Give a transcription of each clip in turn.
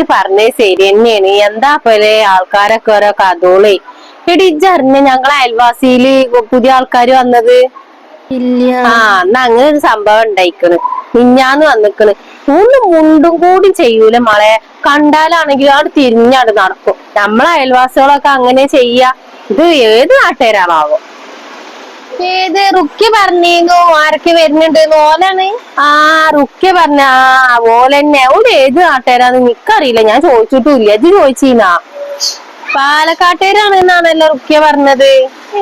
ഇജ്ജ് പറഞ്ഞത് ശരി തന്നെയാണ്. എന്താ പോലെ ആൾക്കാരൊക്കെ ഓരോ കഥോളേ എടി ഇജ്ജ് അറിഞ്ഞ ഞങ്ങളെ അയൽവാസിയിൽ പുതിയ ആൾക്കാര് വന്നത്? ആ എന്നാ അങ്ങനെ ഒരു സംഭവം ഉണ്ടായിക്കണ്. മിഞ്ഞാന്ന് വന്നിക്കണ്. ഒന്ന് മുണ്ടും കൂടി ചെയ്യൂല മളെ. കണ്ടാലാണെങ്കിൽ അവിടെ തിരിഞ്ഞാട് നടക്കും. നമ്മളെ അയൽവാസികളൊക്കെ അങ്ങനെ ചെയ്യാ. ഇത് ഏത് നാട്ടുകാരാണാവോ? ഏത് റുക്കി പറഞ്ഞു ആരൊക്കെ വരുന്നുണ്ട് ഓലാണ് ആ റുക്കി പറഞ്ഞ ആ ഓലെന്നെ അവിടെ ഏത് നാട്ടുകാരാന്ന് നിക്കറിയില്ല ഞാൻ ചോദിച്ചിട്ടില്ല ഇത് ചോദിച്ചീനാ പാലക്കാട്ടുകാരാണ് എന്നാണല്ലോ റുക്കിയ പറഞ്ഞത്.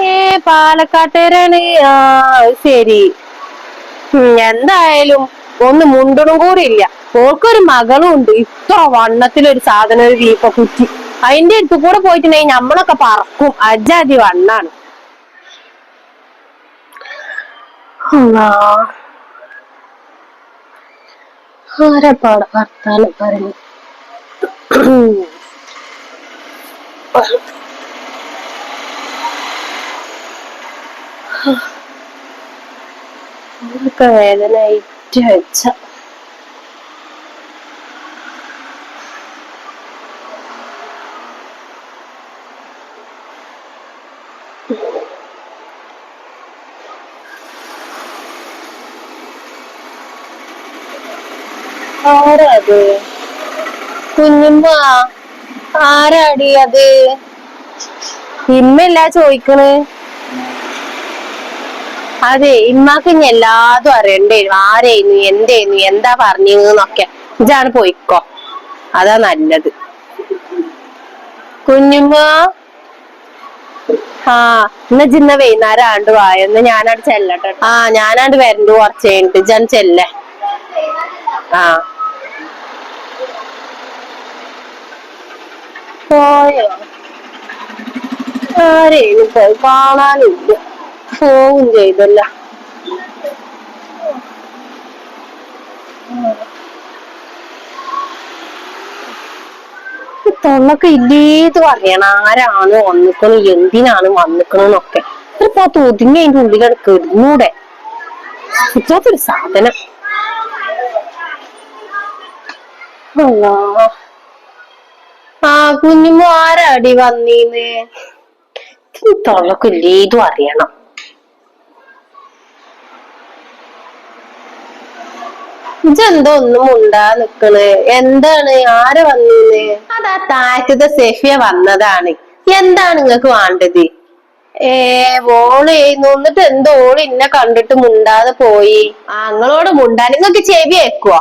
ഏ പാലക്കാട്ടുകാരാണ്. ആ ശരി. എന്തായാലും ഒന്ന് മുണ്ടണും കൂടി ഇല്ല. ഓൾക്കൊരു മകളും ഉണ്ട്. ഇത്ര വണ്ണത്തിലൊരു സാധനം ഒരു വീപ്പ കുറ്റി. അതിന്റെ അടുത്ത് കൂടെ പോയിട്ടുണ്ടെങ്കിൽ നമ്മളൊക്കെ പറക്കും. അജാതി വണ്ണാണ് അല്ലാ. ആരപ്പാടെ വർത്താനം പറഞ്ഞു. വേദന ഇറ്റ് വെച്ച ആരാ അത്? കുഞ്ഞുമ്മ ആരാടി അത്? ഇമ്മല്ല ചോദിക്കണ്? അതെ ഇമ്മാക്ക് ഇനി എല്ലാതും അറിയണ്ടേനു. ആരേനു എന്തേനു എന്താ പറഞ്ഞിന്നൊക്കെ ഇതാണ് പോയിക്കോ. അതാ നല്ലത്. കുഞ്ഞുമ്മ. ആ ഇന്ന ജിന്ന വൈകുന്നേരം ആണ്ട് വായ ഒന്ന് ഞാനാണ്ട് ചെല്ലട്ടെ ആ ഞാനാണ്ട് വരണ്ടു കുറച്ച് കഴിഞ്ഞിട്ട്. ഞാൻ ചെല്ലേ. ആ. പോയോ? ആരെയും പോയി കാണാനില്ല. പോവും ചെയ്തല്ല. തൊണ്ണൊക്കെ ഇല്ലേത് പറയണം. ആരാണ് വന്നിക്കണു? എന്തിനാണ് വന്നിക്കണെന്നൊക്കെ. ഇപ്പൊ ഒതുങ്ങി അതിന്റെ ഉള്ളിലാണ് ഇത്രത്തൊരു സാധനം അല്ലാ. ആ കുഞ്ഞുമ്മ ആരാടി വന്നീന്ന്? തൊള്ളക്കില്ലേ ഇതും അറിയണം. ഇജെന്തോ ഒന്നും ഉണ്ടാ നിക്കണ്. എന്താണ്? ആര് വന്നീന്ന്? അതാ താഴത്തെ സെഫിയ വന്നതാണ്. എന്താണ് നിങ്ങക്ക് വേണ്ടത്? ഏ ഓൾ എന്നിട്ട് എന്തോ ഓൾ ഇന്നെ കണ്ടിട്ട് മുണ്ടാതെ പോയി. ആ നിങ്ങളോട് മുണ്ടാൻ. നിങ്ങക്ക് ചെവി വെക്കുവോ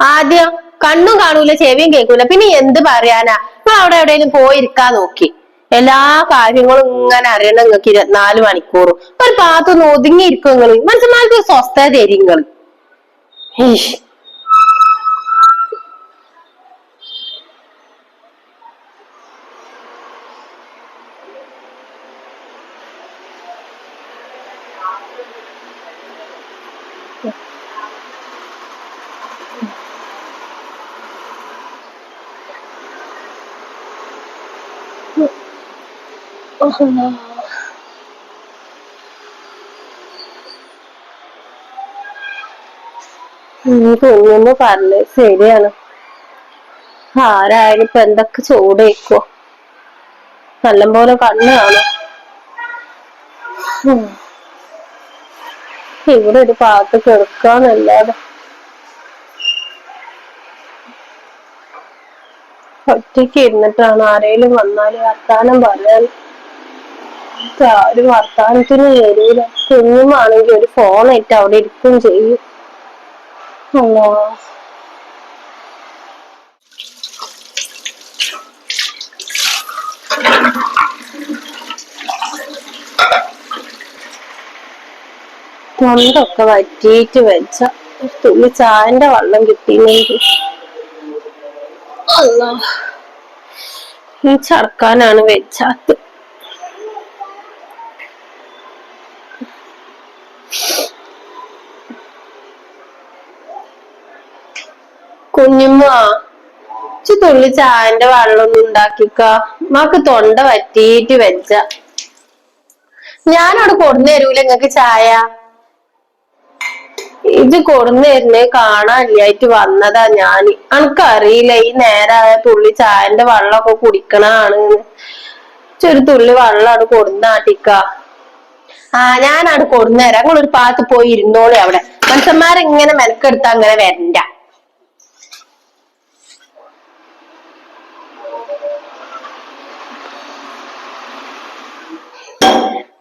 ആദ്യം കണ്ണും കാണൂല ചെവിയും കേൾക്കൂല. പിന്നെ എന്ത് പറയാനാ? നിങ്ങൾ അവിടെ എവിടെയെങ്കിലും പോയിരിക്കാൻ നോക്കി. എല്ലാ കാര്യങ്ങളും ഇങ്ങനെ അറിയണം നിങ്ങൾക്ക് ഇരുപത്തിനാല് മണിക്കൂറും. ഒരു ഭാഗത്തൊന്ന് ഒതുങ്ങിയിരിക്കും നിങ്ങൾ മനസ്സിലാക്കി സ്വസ്ഥത തരും നിങ്ങൾ ഈശ്. നീ കുഞ്ഞെന്ന് ശരിയാണ് ആരായാലും ഇപ്പൊ എന്തൊക്കെ ചൂടേക്കോ നല്ലപോലെ കണ്ണ് കാണും. ഇവിടെ ഒരു പാത്ത് കേൾക്കാന്നല്ലാതെ ഒറ്റയ്ക്ക് ഇരുന്നിട്ടാണ് ആരേലും വന്നാൽ വർത്താനം പറയാൻ ആരും വർത്താനത്തിന് വരൂല കുഞ്ഞുമാണെങ്കിൽ ഒരു ഫോണായിട്ട് അവിടെ ഇരിക്കും ചെയ്യും. അല്ലാ. തൊണ്ടൊക്കെ വറ്റിയിട്ട് വെച്ച. ഒരു തുള്ളി ചായന്റെ വെള്ളം കിട്ടിയില്ലെങ്കിൽ. ഈ ചർക്കാനാണ് വെച്ചാത്ത് കുഞ്ഞുമ്മ ഇച്ചി തുള്ളി ചായന്റെ വെള്ളം ഒന്ന് ഉണ്ടാക്കിക്ക. മാക്ക് തൊണ്ട പറ്റിയിട്ട് വെച്ച ഞാനവിടെ കൊടുന്നു തരൂല നിങ്ങക്ക് ചായ. ഇത് കൊടുന്നേരുന്നേ കാണാനില്ലായിട്ട് വന്നതാ ഞാൻ. അനക്കറിയില്ല ഈ നേരായ തുള്ളി ചായന്റെ വെള്ളമൊക്കെ കുടിക്കണാണ് ഒരു തുള്ളി വെള്ളമാണ് കൊടുന്നാട്ടിക്ക. ആ ഞാനവിടെ കൊടുന്നേരാം നിങ്ങളൊരു പാത്ത് പോയി ഇരുന്നോളി അവിടെ. മനുഷ്യന്മാരെങ്ങനെ മെനക്കെടുത്താ അങ്ങനെ വരണ്ട.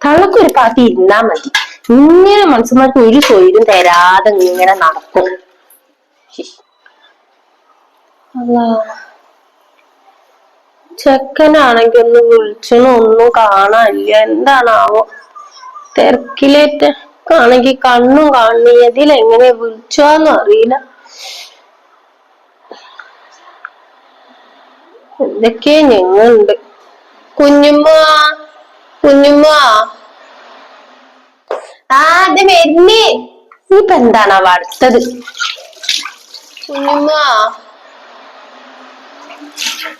കള്ളക്കൊരു പാത്തി ഇന്നാ മതി. ഇങ്ങനെ മനുഷ്യന്മാർക്ക് ഒരു തൊഴിലും തരാതെ ഇങ്ങനെ നടക്കും. ചെക്കനാണെങ്കി ഒന്ന് വിളിച്ചണോ ഒന്നും കാണാനില്ല. എന്താണാവോ? തിരക്കിലേറ്റ ആണെങ്കി കണ്ണും കാണിയതിൽ എങ്ങനെ വിളിച്ചോന്ന് അറിയില്ല. എന്തൊക്കെയാ ഞങ്ങളുണ്ട്. കുഞ്ഞുമ്മ കുഞ്ഞുമ്മ. ആ എന്നെ വരുന്നേ. ഇനിയിപ്പൊ അവ അടുത്തത് കുഞ്ഞുമ്മ.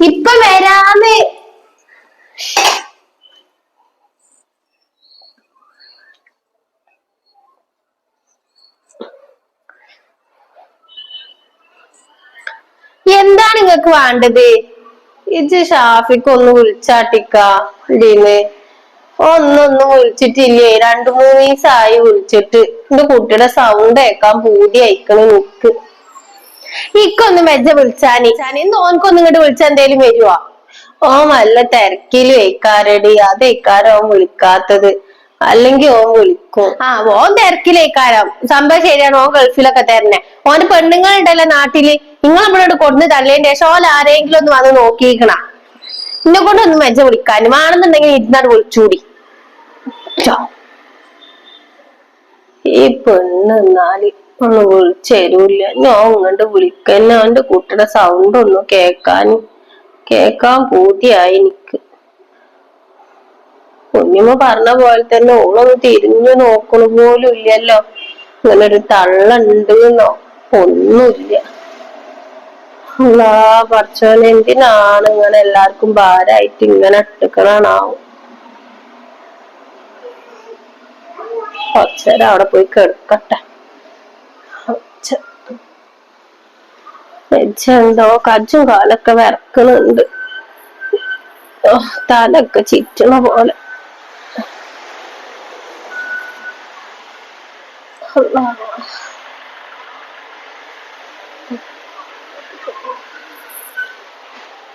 ഇപ്പൊ വരാന്ന്. എന്താണ് നിങ്ങക്ക് വേണ്ടത്? ഇത് ഷാഫിക്ക് ഒന്ന് വിളിച്ചാട്ടിക്കാ ഇടീന്ന് ഒന്നൊന്നും വിളിച്ചിട്ടില്ലേ? രണ്ടു മൂന്ന് ദിവസമായി വിളിച്ചിട്ട്. എന്റെ കുട്ടിയുടെ സൗണ്ട് കേൾക്കാൻ പൂതി അയക്കണ് നിക്ക് ഇക്കൊന്ന് മെജ വിളിച്ചാനി. ഇന്ന് ഓനക്കൊന്നും ഇങ്ങോട്ട് വിളിച്ചാ എന്തേലും വരുവാ? ഓ നല്ല തിരക്കിൽ വെക്കാരടി അത് ഓൻ വിളിക്കാത്തത്. അല്ലെങ്കിൽ ഓൻ വിളിക്കും. ആ ഓൻ തിരക്കിലേക്കാരം സംഭവം ശരിയാണ്. ഓൻ ഗൾഫിലൊക്കെ തരണേ. ഓന് പെണ്ണുങ്ങളുണ്ടല്ലോ നാട്ടിൽ. നിങ്ങൾ നമ്മളോട് കൊടുന്ന് തള്ളേന്റെ ശേഷം ഓൻ ആരെങ്കിലും ഒന്ന് വന്ന് നോക്കിയിക്കണ എന്നെ കൊണ്ടൊന്നും മെച്ച വിളിക്കാനും. ആണെന്നുണ്ടെങ്കിൽ ഇരുന്നാട് വിളിച്ചൂടി. ഛോ. ഈ പെണ്ണ് എന്നാൽ ഒന്ന് വിളിച്ചേരൂല്ല. ഞാൻ ഇങ്ങോട്ട് വിളിക്കന്നെ അവന്റെ കുട്ടിയുടെ സൗണ്ട് ഒന്ന് കേക്കാൻ കേക്കാൻ പൂതിയായി എനിക്ക്. കുഞ്ഞുമ്മ പറഞ്ഞ പോലെ തന്നെ ഓളൊന്ന് തിരിഞ്ഞു നോക്കണ പോലും ഇല്ലല്ലോ. ഇങ്ങനെ ഒരു തള്ളുണ്ട് എന്നോ. ഒന്നുമില്ല. അല്ലാ എന്തിനാണ് ഇങ്ങനെ എല്ലാവർക്കും ഭാരമായിട്ട് ഇങ്ങനെ ഇട്ടിക്കണാണാവും കുറച്ചേരം അവിടെ പോയി കിടക്കട്ടെ. എന്തോ കജ്ജും കാലൊക്കെ വിറക്കുന്നുണ്ട് തലൊക്കെ ചിറ്റണ പോലെ.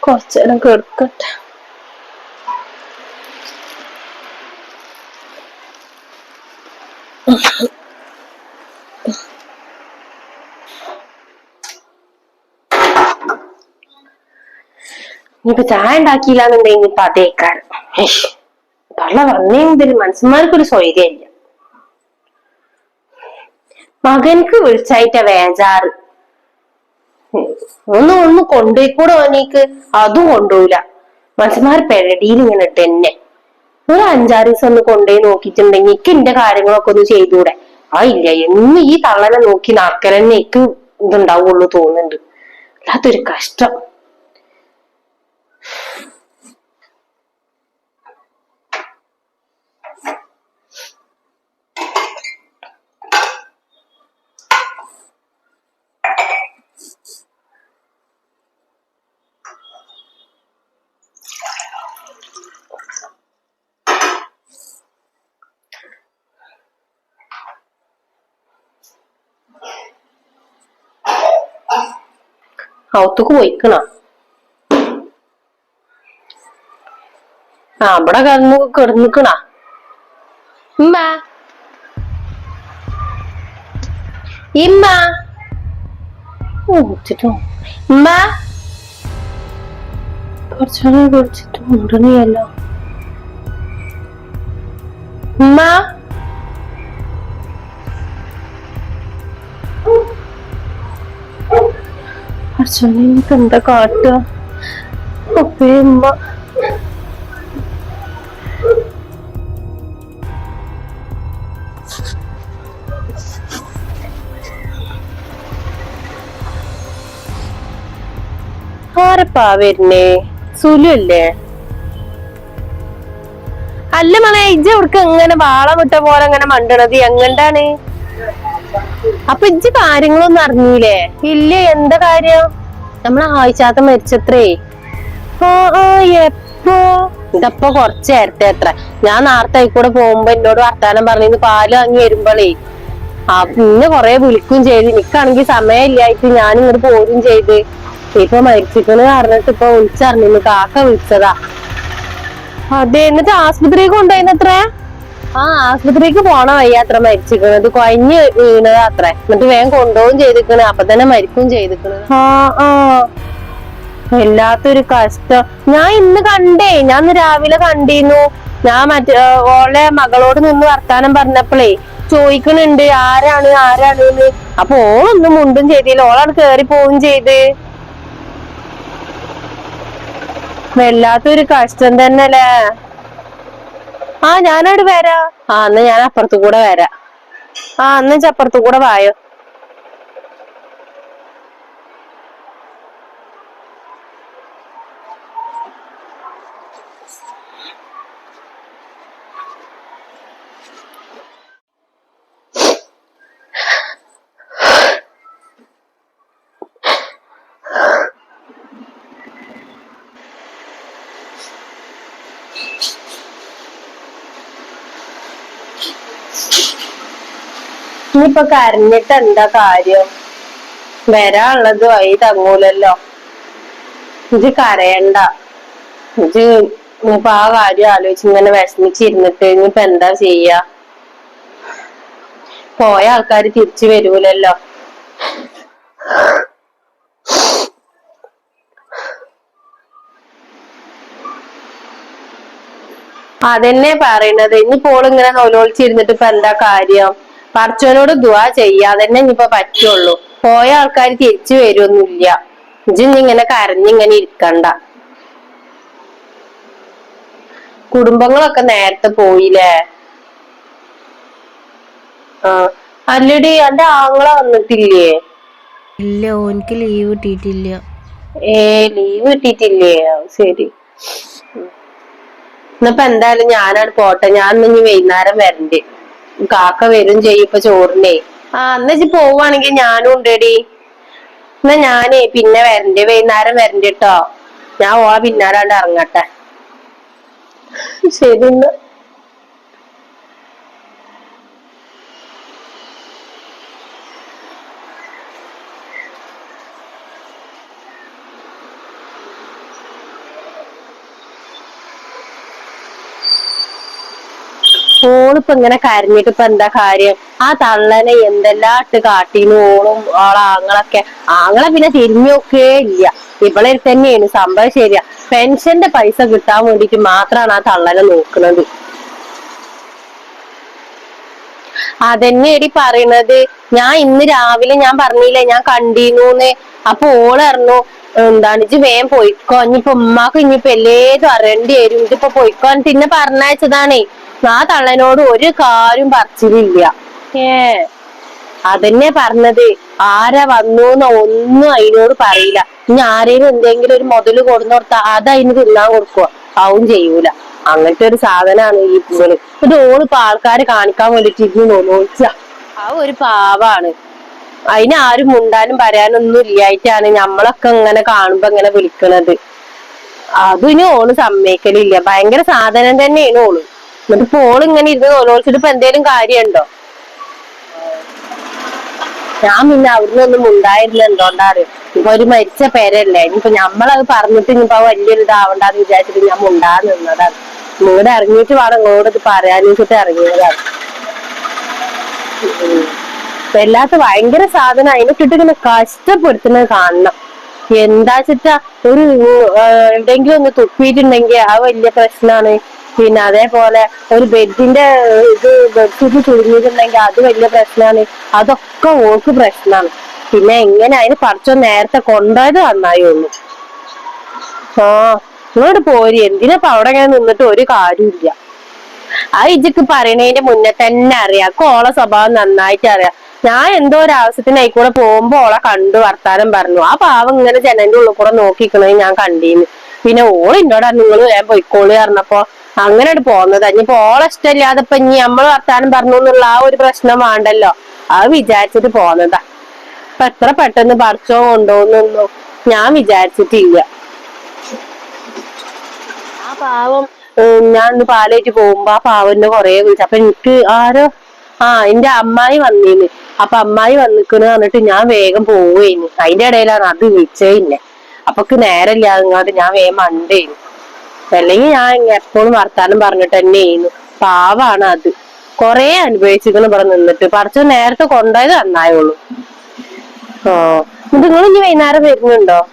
കുറച്ചേരം കിടക്കട്ടെ ഇനിയിപ്പൊ ചായ ഉണ്ടാക്കിയില്ല എന്നുണ്ടെങ്കിൽ ഇപ്പൊ അതേ കാരണം വന്നേ മുതൽ മനുഷ്യന്മാർക്കൊരു സ്വൈര്യമില്ല. മകൻക്ക് വിളിച്ചായിട്ട വേജാറ്. ഒന്ന് ഒന്ന് കൊണ്ടുപോയി കൂടെ ഓനേക്ക് അതും കൊണ്ടുപോയില്ല മനുഷ്യന്മാർ പെരടിയിൽ ഇങ്ങനെ ഇട്ട് തന്നെ. ഒരു അഞ്ചാറ് ദിവസം ഒന്ന് കൊണ്ടുപോയി നോക്കിയിട്ടുണ്ടെങ്കിൽ എനിക്ക് എന്റെ കാര്യങ്ങളൊക്കെ ഒന്ന് ചെയ്തൂടെ ആ ഇല്ല എന്ന് ഈ തള്ളനെ നോക്കി നടക്കലെന്നെ എനിക്ക് ഇതുണ്ടാവുള്ളൂ തോന്നുന്നുണ്ട്. അതൊരു കഷ്ടം. ഔത്തുക്ക് പോയിക്കണ ആ അവിടെ കിടന്നു കിടന്നിക്കണ. ഇമ്മ. ഇമ്മ ഇമ്മ കുറച്ചു കുടിച്ചിട്ട് ഉടനെയല്ലോ. ഉമ്മ. അച്ഛനെ എനിക്ക് എന്താ കാട്ടുക? അപ്പേ ഉമ്മ. ആരപ്പാ വരുന്നേ? സുലു അല്ല? മണ ഇജ്ജ് അവർക്ക് എങ്ങനെ വാള വിട്ട പോലെ അങ്ങനെ മണ്ടണത്? എങ്ങണ്ടാണ്? അപ്പൊ ഇജ്ജ് കാര്യങ്ങളൊന്നും അറിഞ്ഞില്ലേ ഇല്ല എന്താ കാര്യം? നമ്മളെ ആഴ്ചാത്ത മരിച്ചത്രേ. എപ്പോ? ഇതപ്പോ കൊറച്ച് നേരത്തെ അത്ര. ഞാൻ നേരത്തെ ആയിക്കൂടെ പോകുമ്പോ എന്നോട് വർത്താനം പറഞ്ഞു പാൽ വാങ്ങി വരുമ്പോളേ ആ പിന്നെ കൊറേ വിളിക്കും ചെയ്ത്. എനിക്കാണെങ്കിൽ സമയമില്ലായിട്ട് ഞാൻ ഇങ്ങോട്ട് പോരും ചെയ്ത്. ഇപ്പൊ മരിച്ചിക്കണ് പറഞ്ഞിട്ട് ഇപ്പൊ വിളിച്ചറിഞ്ഞു കാക്ക വിളിച്ചതാ. അതെ എന്നിട്ട് ആശുപത്രി കൊണ്ടുപോയിന്നത്ര? ആ ആശുപത്രിക്ക് പോണ വയ്യ അത്ര മരിച്ചിക്കണത് കൊഞ്ഞ് വീണതാ അത്ര. എന്നിട്ട് വേഗം കൊണ്ടുപോകും ചെയ്തിക്കണ് അപ്പൊ തന്നെ മരിക്കും ചെയ്തിക്കണ് ആ വല്ലാത്തൊരു കഷ്ടം. ഞാൻ ഇന്ന് കണ്ടേ. ഞാൻ ഇന്ന് രാവിലെ കണ്ടിരുന്നു. ഞാൻ മറ്റേ ഓളെ മകളോട് നിന്ന് വർത്താനം പറഞ്ഞപ്പോഴേ ചോദിക്കണുണ്ട്. ആരാണ് ആരാണ്? അപ്പൊ ഓളൊന്നും മുണ്ടും ചെയ്തില്ല. ഓളാണ് കേറി പോവും ചെയ്ത്. വല്ലാത്തൊരു കഷ്ടം തന്നെയല്ലേ? ആ ഞാനവിടെ വരാ. ആ എന്നാ ഞാൻ അപ്പുറത്തു കൂടെ വരാ. ആ എന്നാ അപ്പുറത്തു കൂടെ വായോ. ഇനിയിപ്പൊ കരഞ്ഞിട്ട് എന്താ കാര്യം? വരാനുള്ളത് വഴി തങ്ങൂലല്ലോ. ഇത് കരയണ്ട. ഇത് ഇനിയിപ്പൊ ആ കാര്യം ആലോചിച്ച് ഇങ്ങനെ വിഷമിച്ചിരുന്നിട്ട് ഇനിയിപ്പൊ എന്താ ചെയ്യാ? പോയ ആൾക്കാര് തിരിച്ചു വരൂലല്ലോ. അതന്നെ പറയണത്. ഇനിയിപ്പോൾ ഇങ്ങനെ നൊലോളിച്ചിരുന്നിട്ട് ഇപ്പൊ എന്താ കാര്യം? പറച്ചോനോട് ദുവാ ചെയ്യാ. അതന്നെ ഇനിയിപ്പൊ പറ്റുള്ളൂ. പോയ ആൾക്കാർ തിരിച്ചു വരുമൊന്നുമില്ല ഇങ്ങനെ കരഞ്ഞിങ്ങനെ ഇരിക്കണ്ട. കുടുംബങ്ങളൊക്കെ നേരത്തെ പോയില്ലേ? ആ. അല്ലടി എന്റെ ആങ്ങള വന്നിട്ടില്ലേ? ഇല്ല ഓനിക്ക് ലീവ് കിട്ടിയിട്ടില്ല. ഏ ലീവ് കിട്ടിയിട്ടില്ലേ? ശരി. ഇന്നിപ്പോ എന്തായാലും ഞാനാണ് പോട്ടെ. ഞാൻ ഇനി വൈകുന്നേരം വരണ്ട്. കാക്ക വരും ചെയ്യും ഇപ്പൊ ചോറിനെ. ആ എന്നാ ഇജ്ജ് പോവാണെങ്കിൽ ഞാനും ഉണ്ടെടി. എന്നാ ഞാനേ പിന്നെ വരണ്ട്. വൈകുന്നേരം വരണ്ട് ഞാൻ ഓളെ പിന്നാലാണ്ട് ഇറങ്ങട്ടെ. ശരി എന്നാ ഓളിപ്പോ ഇങ്ങനെ കരഞ്ഞിട്ട് ഇപ്പൊ എന്താ കാര്യം? ആ തള്ളനെ എന്തെല്ലാം ഇട്ട് കാട്ടീനു ഓളും ഓള ആങ്ങളൊക്കെ. ആങ്ങളെ പിന്നെ തിരിഞ്ഞു നോക്കേ ഇല്ല ഇവളെ തന്നെയാണ്. സംഭവം ശരിയാ. പെൻഷന്റെ പൈസ കിട്ടാൻ വേണ്ടിട്ട് മാത്രമാണ് ആ തള്ളനെ നോക്കുന്നത് അതന്നെ എടി പറയണത്. ഞാൻ ഇന്ന് രാവിലെ ഞാൻ പറഞ്ഞില്ലേ ഞാൻ കണ്ടീനൂന്ന്. അപ്പൊ ഓൾ പറഞ്ഞു എന്താണ് ഇജ്ജ് വേഗം പോയിക്കോ. ഇനിയിപ്പൊ ഉമ്മാക്ക് ഇനിയിപ്പൊ എല്ലേതും അറിയേണ്ടി വരും. ഇതിപ്പോ പോയിക്കോ. പിന്നെ പറഞ്ഞയച്ചതാണേ. ആ തള്ളനോട് ഒരു കാര്യം പറച്ചിലില്ല. ഏ അതന്നെ പറഞ്ഞത്. ആരാ വന്നു ഒന്നും അതിനോട് പറയില്ല. ഇനി ആരെയും എന്തെങ്കിലും ഒരു മുതൽ കൊടുന്നു അത് അതിന് തിന്നാൻ കൊടുക്കുക ആവും ചെയ്യൂല. അങ്ങനത്തെ ഒരു സാധനമാണ് ഈ പൂവൽ. ഇത് ഓളിപ്പോ ആൾക്കാരെ കാണിക്കാൻ വേണ്ടിട്ട് ഇരുന്ന് നോച്ച ആ ഒരു പാവാണ്. അതിന് ആരും മുണ്ടാനും പറയാനും ഒന്നും ഇല്ലായിട്ടാണ് ഞമ്മളൊക്കെ ഇങ്ങനെ കാണുമ്പോ ഇങ്ങനെ വിളിക്കണത്. അതിന് ഓൾ സമ്മതിക്കലില്ല. ഭയങ്കര സാധനം തന്നെയാണ് ഓൾ. എന്നിട്ട് ഫോൺ ഇങ്ങനെ ഇരുന്ന് നോലോളിച്ചിട്ട് ഇപ്പൊ എന്തേലും കാര്യമുണ്ടോ? ഞാൻ പിന്നെ അവിടുന്ന് ഒന്നും ഉണ്ടായിരുന്ന എന്തുകൊണ്ടാണ് ഇപ്പൊ ഒരു മരിച്ച പേരല്ലേ ഇനിയിപ്പൊ ഞമ്മളത് പറഞ്ഞിട്ട് ഇനിയിപ്പോ വലിയൊരു ഇതാവണ്ടെന്ന് വിചാരിച്ചിട്ട് ഞാൻ മുണ്ടാ നിന്നതാണ്. നിങ്ങളുടെ ഇറങ്ങിയിട്ട് വേണം നിങ്ങളോട് ഇത് പറയാനിച്ചിട്ട് ഇറങ്ങിയതാണ്. എല്ലാത്ത ഭയങ്കര സാധനം അതിനെട്ടിട്ട് ഇങ്ങനെ കഷ്ടപ്പെടുത്തുന്നത് കാണണം. എന്താ വെച്ചിട്ടാ ഒരു എവിടെയെങ്കിലും ഒന്ന് തുപ്പിയിട്ടുണ്ടെങ്കിൽ ആ വലിയ പ്രശ്നമാണ് പിന്നെ അതേപോലെ ഒരു ബെഡിന്റെ ഇത് ബെഡ്ഷീറ്റ് ചുരുങ്ങിയിട്ടുണ്ടെങ്കിൽ അത് വലിയ പ്രശ്നമാണ് അതൊക്കെ ഓൾക്ക് പ്രശ്നമാണ് പിന്നെ എങ്ങനെ അതിന് പറിച്ചോ നേരത്തെ കൊണ്ടുപോയത് നന്നായി ഉള്ളു ആ ഇങ്ങോട്ട് പോരി. എന്തിനാ അവിടെ ഇങ്ങനെ നിന്നിട്ട് ഒരു കാര്യമില്ല ആ ഇജക്ക് പറയണതിന്റെ മുന്നേ തന്നെ അറിയാം. കോള സ്വഭാവം നന്നായിട്ട് അറിയാം. ഞാൻ എന്തോ ഒരു ആവശ്യത്തിനായിക്കൂടെ പോകുമ്പോ ഓളെ കണ്ടു വർത്താനം പറഞ്ഞു. ആ പാവം ഇങ്ങനെ ജനന്റെ ഉള്ളിൽ കൂടെ നോക്കിക്കണത് ഞാൻ കണ്ടീന്ന്. പിന്നെ ഓൾ എന്നോടാ നിങ്ങൾ ഞാൻ പൊയ്ക്കോളി പറഞ്ഞപ്പോ അങ്ങനെ പോകുന്നത്. ഇനിയിപ്പോ ഓളെ ഇഷ്ടമില്ലാതെ ഇപ്പൊ ഇനി നമ്മൾ വർത്താനം പറഞ്ഞു എന്നുള്ള ആ ഒരു പ്രശ്നം വേണ്ടല്ലോ. അത് വിചാരിച്ചിട്ട് പോന്നതാ ഇപ്പൊ എത്ര പെട്ടെന്ന് പറിച്ചോ കൊണ്ടോന്നൊന്നും ഞാൻ വിചാരിച്ചിട്ടില്ല. ആ പാവം ഞാൻ ഇന്ന് പാലേറ്റ് പോകുമ്പോ ആ പാവന്റെ കൊറേ വിളിച്ചു അപ്പൊ എനിക്ക് ആരോ ആ എന്റെ അമ്മായി വന്നീന്ന് അപ്പൊ അമ്മായി വന്നിക്കണ് പറഞ്ഞിട്ട് ഞാൻ വേഗം പോവേന്. അതിന്റെ ഇടയിലാണ് അത് വിളിച്ചേ ഇല്ലേ. അപ്പൊക്ക് അങ്ങോട്ട് ഞാൻ വേഗം മണ്ടേന് അല്ലെങ്കിൽ ഞാൻ എപ്പോഴും വർത്താനം പറഞ്ഞിട്ട് തന്നെ ചെയ്യുന്നു പാവാണ് അത്. കൊറേ അനുഭവിച്ചിരിക്കുന്നു ഇവിടെ നിന്നിട്ട്. പറിച്ചു നേരത്തെ കൊണ്ടുപോയത് നന്നായുള്ളൂ. ഓ. നിങ്ങൾ ഇനി വൈകുന്നേരം വരുന്നുണ്ടോ?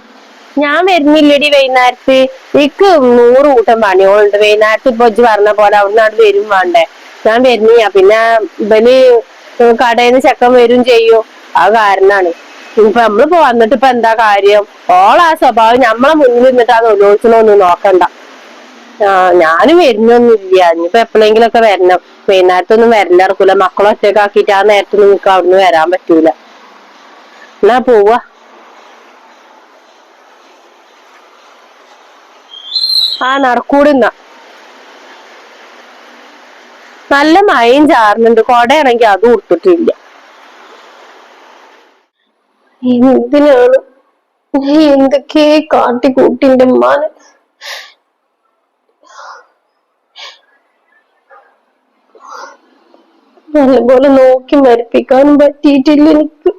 ഞാൻ വരുന്നില്ലടി വൈകുന്നേരത്ത്. എനിക്ക് നൂറ് കൂട്ടം പണികളുണ്ട്. വൈകുന്നേരത്ത് ഇപ്പൊ ഇജ്ജ് പറഞ്ഞ പോലെ അവിടുന്ന് അവിടെ വരും വേണ്ടേ? ഞാൻ വരുന്നില്ല. പിന്നെ ഇവന് കടയിൽ നിന്ന് ചെക്കൻ വരും ചെയ്യും. ആ കാരണാണ്. ഇപ്പൊ നമ്മളിപ്പോ വന്നിട്ട് ഇപ്പൊ എന്താ കാര്യം? ഓളാ സ്വഭാവം. നമ്മളെ മുന്നിൽ നിന്നിട്ട് അത് ഒലോചനൊന്നും നോക്കണ്ട. ആ ഞാനും വരുന്നൊന്നുമില്ല. ഇനിയിപ്പോ എപ്പോഴെങ്കിലും ഒക്കെ വരണം. വൈകുന്നേരത്തൊന്നും വരണ്ട ഇറക്കൂല മക്കളെ ഒറ്റക്കാക്കിട്ട് ആ നേരത്തൊന്നും നിനക്ക് അവിടുന്ന് വരാൻ പറ്റൂല. എന്നാ പോവാ. ആ നടക്കൂടുന്ന നല്ല മഴയും ചാറുന്നുണ്ട്. കൊടയാണെങ്കിൽ അതും കൊടുത്തിട്ടില്ല എന്തിനാണ്? എന്തൊക്കെ കാട്ടിക്കൂട്ടിന്റെ ഉമ്മാന്. നല്ലപോലെ നോക്കി മരിപ്പിക്കാനും പറ്റിയിട്ടില്ല എനിക്ക്.